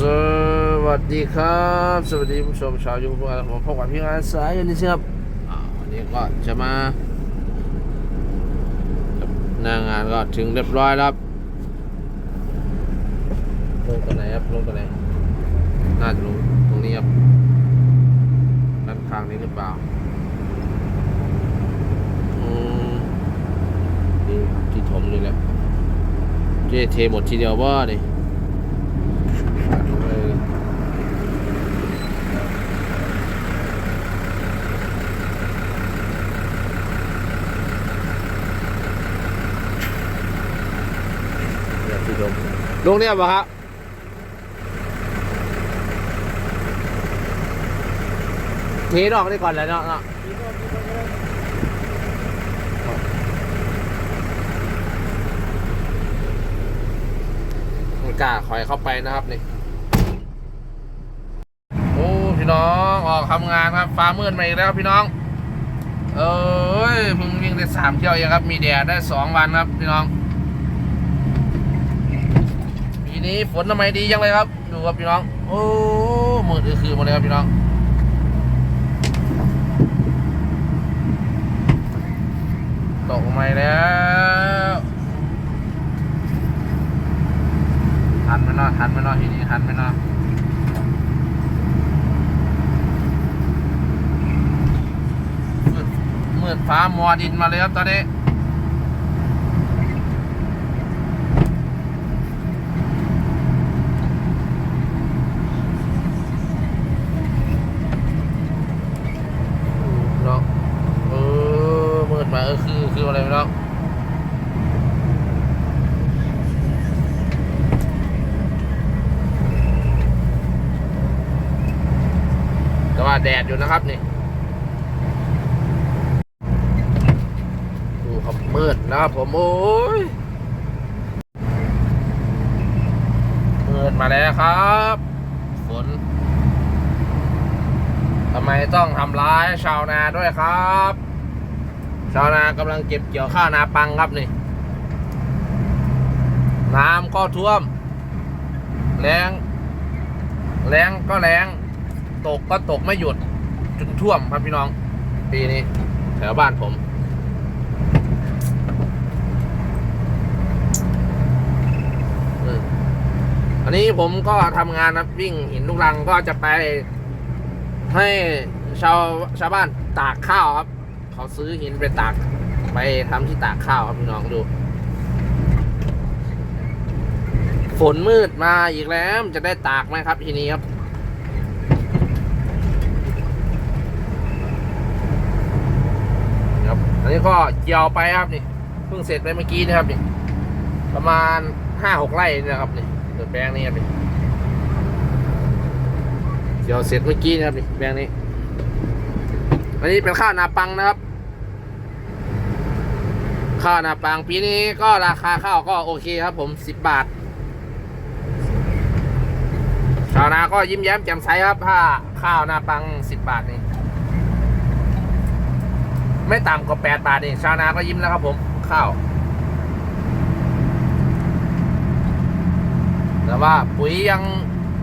สวัสดีครับ สวัสดีผู้ชมชาวยูทูบผมพบกับพี่งานสายยันนี้ครับอ่าวันนี้ก็จะมาหน้างานก็ถึงเรียบร้อยแล้วครับลงตัวไหนครับลงตัวไหนน่าจะลงตรงนี้ครับด้านข้างนี้หรือเปล่าอืมนี่ที่ถมนี่แหละเจเทหมดทีเดียวว่าดิ เลยเดี๋ยวพี่ดม ลงเนี่ยป่ะครับเทดอกได้ก่อนแล้วเนาะเนาะกล้าคอยเข้าไปนะครับนี่ โอ้ พี่น้องออกทำงานครับฟ้ามืดมาอีกแล้วพี่น้อง เอ้ยเพิ่งวิ่งได้สามเที่ยวเองครับ มีแดดได้สองวันครับพี่น้อง ปีนี้ฝนทำไมดีจังเลยครับ ดูครับพี่น้อง โอ้มืดคือหมดเลยครับพี่น้องตกมาแล้วทันไหมเนาะทันไหมเนาะทีนี้ทันไหมเนาะมืดมืดฟ้ามัวดินมาเลยครับตอนนี้เนาะเออมืดมาเออคือคืออะไรไม่รู้ แดดอยู่นะครับนี่ดูครับมืดนะครับผมโอ้ยมืดมาแล้วครับฝนทำไมต้องทำร้ายชาวนาด้วยครับ ชาวนากำลังเก็บเกี่ยวข้าวนาปังครับนี่น้ำก็ท่วมแรงแรงก็แรง ตกก็ตกไม่หยุดจนท่วมครับพี่น้อง ปีนี้แถวบ้านผมอันนี้ผมก็ทำงานนะวิ่งหินลูกรังก็จะไปให้ชาวชาวบ้านตากข้าวครับ เขาซื้อหินไปตากไปทำที่ตากข้าวครับพี่น้องดูฝนมืดมาอีกแล้วจะได้ตากไหมครับทีนี้ครับ ครับ อั นนี้ก็เกี่ยวไปครับนี่เพิ่งเสร็จไปเมื่อกี้นะครับนี่ประมาณห้าหกไร่นะครับนี่เดี๋ยวแปลงนี้ครับนี่เดี๋ยวเสร็จเมื่อกี้นะครับนี่แปลงนี้อันนี้เป็นข้าวนาปังนะครับ ข้าวนาปังปีนี้ก็ราคาข้าวก็โอเคครับ ผมสิบบาทชาวนาก็ยิ้มแย้มแจ่มใสครับถ้าข้าวนาปังสิบบาทนี่ ไม่ต่ำกว่าแปดบาทนี่ชาวนาก็ยิ้มแล้วครับผม ข้าว แต่ว่าปุ๋ยยัง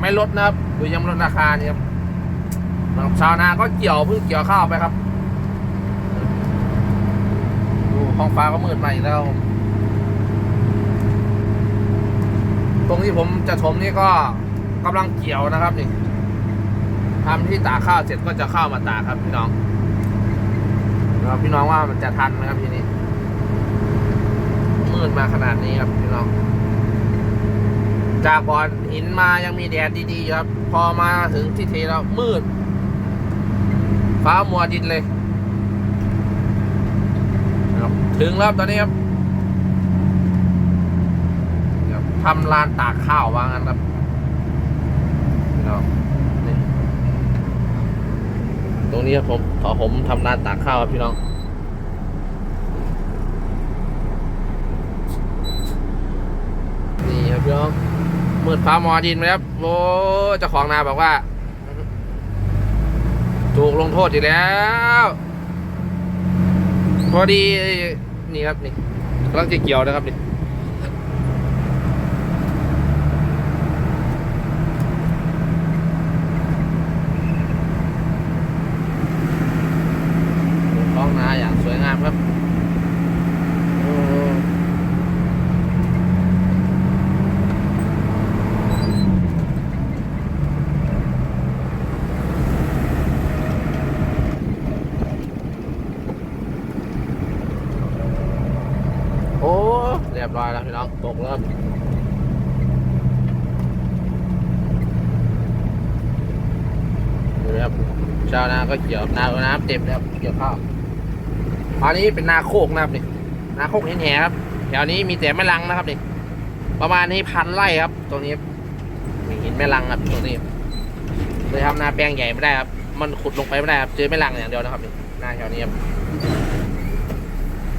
ไม่ลดนะครับ ปุ๋ยยังไม่ลดราคาเนี่ยครับชาวนาก็เกี่ยวเพิ่งเกี่ยวข้าวไปครับ ดูห้องฟ้าก็มืดมาอีกแล้วผมตรงที่ผมจะถมนี่ก็กำลังเกี่ยวนะครับนี่ทำที่ตากข้าวเสร็จก็จะเข้ามาตากครับพี่น้อง แล้วพี่น้องว่ามันจะทันไหมครับทีนี้มืดมาขนาดนี้ครับพี่น้อง จากบ่อนหินมายังมีแดดดีๆอยู่ครับ พอมาถึงที่เทแล้วมืด ฟ้ามัวดินเลยครับถึงแล้วตอนนี้ครับทำลานตากข้าวว่างั้นครับพี่น้อง รงนี้ครับผมขอผมทำลานตากข้าวครับพี่น้องนี่ครับพี่น้องมืดฟ้ามอดินไหมครับโอ้เจ้าของนาบอกว่า ถูกลงโทษอีกแล้ว พอดีนี่ครับนี่กำลังจะเกี่ยวนะครับนี่ บร้อยแล้วพี่น้องตกแล้วครับดูครับชาวนาก็เกี่ยวนาน้ำเต็มแล้วเกี่ยวข้าวอันนี้เป็นนาโคกนะครับนี่นาโคกเห็นแหครับแถวนี้มีแต่แม่ลังนะครับนี่ประมาณนี้พันไร่ครับ ตรงนี้มีหินแม่ลังครับตรงนี้เลยทำนาแปลงใหญ่ไม่ได้ครับมันขุดลงไปไม่ได้ครับเจอแม่ลังอย่างเดียวนะครับนี่นาแถวนี้ครับ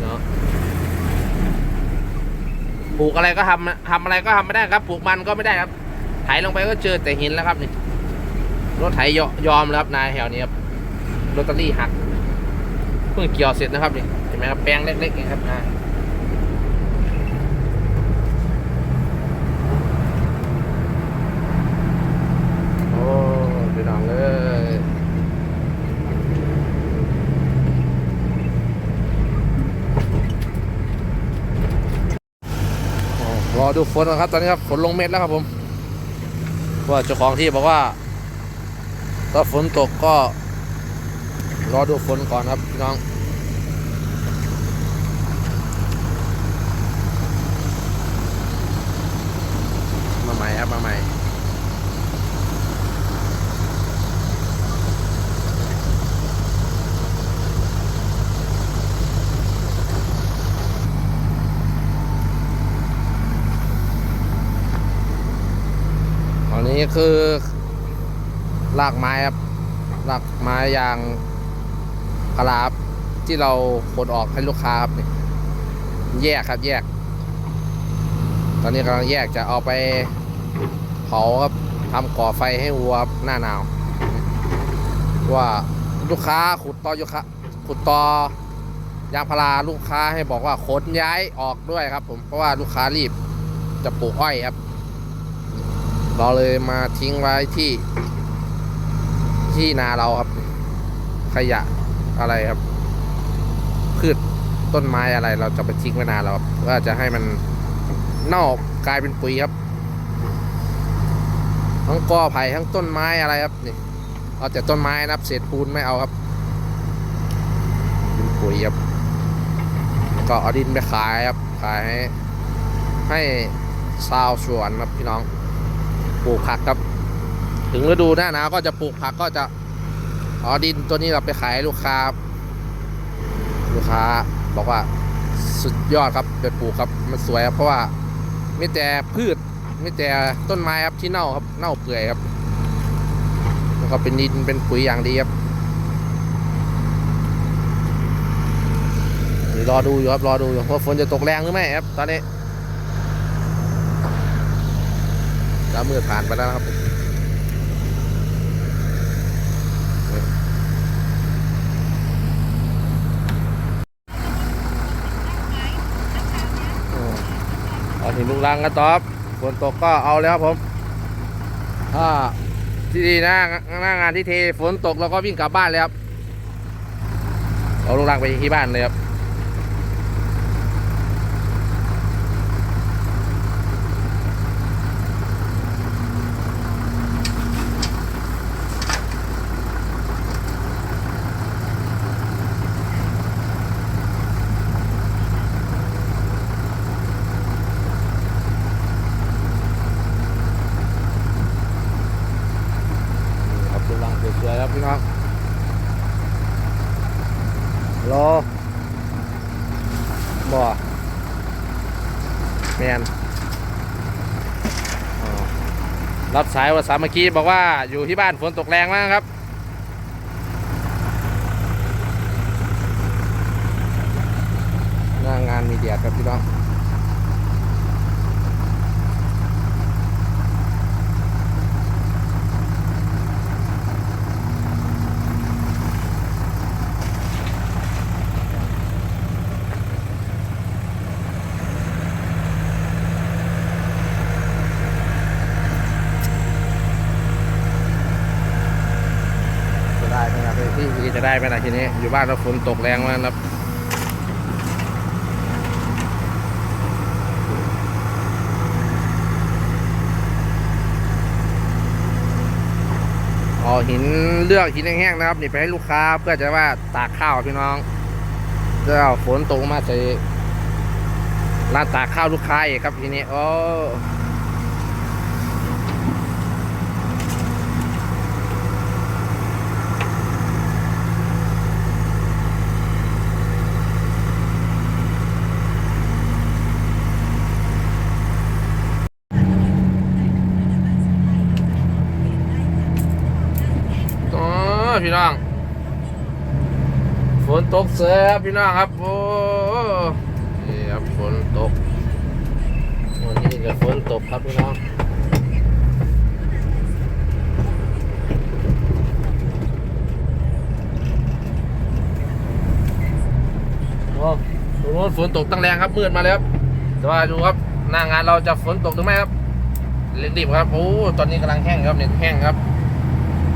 เนาะ ปลูกอะไรก็ทำทำอะไรก็ทำไม่ได้ครับ ปลูกมันก็ไม่ได้ครับ ไถลงไปก็เจอแต่หินแล้วครับนี่ รถไถยอยอมแล้วครับนายแถวนี้ครับลอตเตอรี่หัก เพิ่งเกี่ยวเสร็จนะครับนี่ เห็นไหมครับ แปลงเล็กๆเองครับนายโอ้พี่น้องเอ้ยโอ้รอดูฝนก่อนครับตอนนี้ครับฝนลงเม็ดแล้วครับผมว่าเจ้าของที่บอกว่าถ้าฝนตกก็รอดูฝนก่อนครับพี่น้องมาใหม่ครับมาใหม่ คือรากไม้ครับรากไม้ยางพาราบที่เราขนออกให้ลูกค้าครับแยกครับแยก ตอนนี้กำลังแยกจะเอาไปเผาครับทำก่อไฟให้วัวหน้าหนาว ว่าลูกค้าขุดตอยุคะขุดตอยางพาราลูกค้าให้บอกว่าขนย้ายออกด้วยครับ ผมเพราะว่าลูกค้ารีบจะปลูกอ้อยครับ เราเลยมาทิ้งไว้ที่ ที่นาเราครับ ขยะอะไรครับ พืชต้นไม้อะไร เราจะไปทิ้งไว้นาเราครับเพื่อจะให้มันเน่ากลายเป็นปุ๋ยครับ ทั้งกอไผ่ทั้งต้นไม้อะไรครับนี่เอาแต่ต้นไม้นะครับเศษปูนไม่เอาครับเป็นปุ๋ยครับก็เอาดินไปขายครับขายให้ให้ชาวสวนครับพี่น้อง ปลูกผักครับ ถึงฤดูหน้าหนาวก็จะปลูกผักก็จะเอาดินตัวนี้เราไปขายลูกค้า ลูกค้าบอกว่าสุดยอดครับไปปลูกครับมันสวยครับเพราะว่าไมีแต่พืชไมีแต่ต้นไม้ครับที่เน่าครับเน่าเปื่อยครับแล้วก็เป็นดินเป็นปุ๋ยอย่างดีครับเดี๋ยวรอดูอยู่ครับรอดูอยู่ว่าฝนจะตกแรงหรือไม่ครับตอนนี้ แล้วมือผ่านไปแล้วครับเอาถึงลุงรังกันต่อครับฝนตกก็เอาแล้วครับผมถ้าที่ดีหน้าหน้างานที่เทฝนตกเราก็วิ่งกลับบ้านเลยครับเอาลุงรังไปที่บ้านเลยครับ นี่ครับกำลังสวยๆครับพี่น้องรอบ่แมนอ๋อ รับสายว่าสามัคคีบอกว่าอยู่ที่บ้านฝนตกแรงมากครับ หน้างานมีแดดครับพี่น้อง จะได้ไหมครับพี่พี่จะ ได้ไหมนะทีนี้ อยู่บ้านแล้วฝนตกแรงมากครับเอาหินเลือกหินแห้งๆนะครับนี่ไปให้ลูกค้าเพื่อจะว่าตากข้าวพี่น้องเพื่อเอาฝนตกมาใส่ร้านตากข้าวลูกค้าอีกครับทีนี้โอ้อ พี่น้อง ฝนตกเสือครับพี่น้องครับ โอ้นี่ครับฝนตก วันนี้ก็ฝนตกครับพี่น้องโอ้ตรงโน้นฝนตกตั้งแรงครับมืดมาแล้วครับแต่ว่าดูครับหน้างานเราจะฝนตกหรือไม่ครับเร่งรีบครับ โอ้ ตอนนี้กำลังแห้งครับเนี่ยแห้งครับ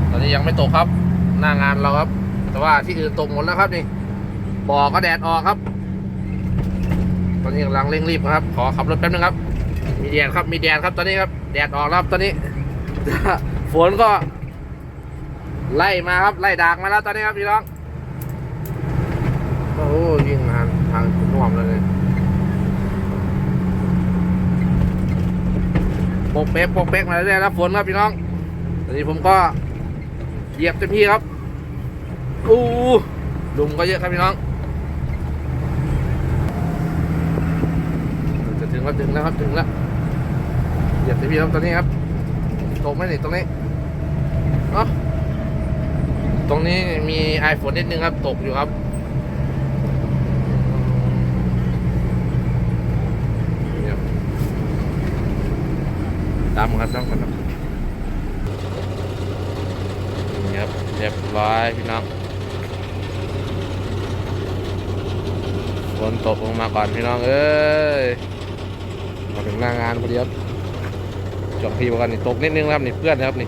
ตอนนี้ยังไม่ตกครับ หน้างานเราครับ แต่ว่าที่อื่นตกหมดแล้วครับนี่บ่อก็แดดออกครับ ตอนนี้กำลังเร่งรีบครับ ขอขับรถแป๊บนึงครับ มีแดดครับมีแดดครับตอนนี้ครับแดดออกแล้วครับตอนนี้ฝนก็ ไล่มาครับไล่ดากมาแล้วตอนนี้ครับพี่น้องโอ้ยิงงานทางน่วมแล้วเลยปกเป๊กปกเป๊กมาเรื่อยๆแล้วฝนครับพี่น้องตอนนี้ผมก็เหยียบเต็มที่ครับ อู้ลุมก็เยอะครับพี่น้องจะถึงแล้วถึงแล้วครับถึงแล้วเหยียบเต็มที่ครับตอนนี้ครับตกไหมนี่ตรงนี้เนาะตรงนี้มีไอฝนนิดนึงครับ ตกอยู่ครับนี่ครับตามกันตามกันครับนี่ครับเรียบร้อยพี่น้อง ฝนตกลงมาก่อนพี่น้องเอ้ยมาถึงหน้างานพอดีครับจอกพี่ประกันนี่ตกนิดนึงครับนี่เพื่อนครับนี่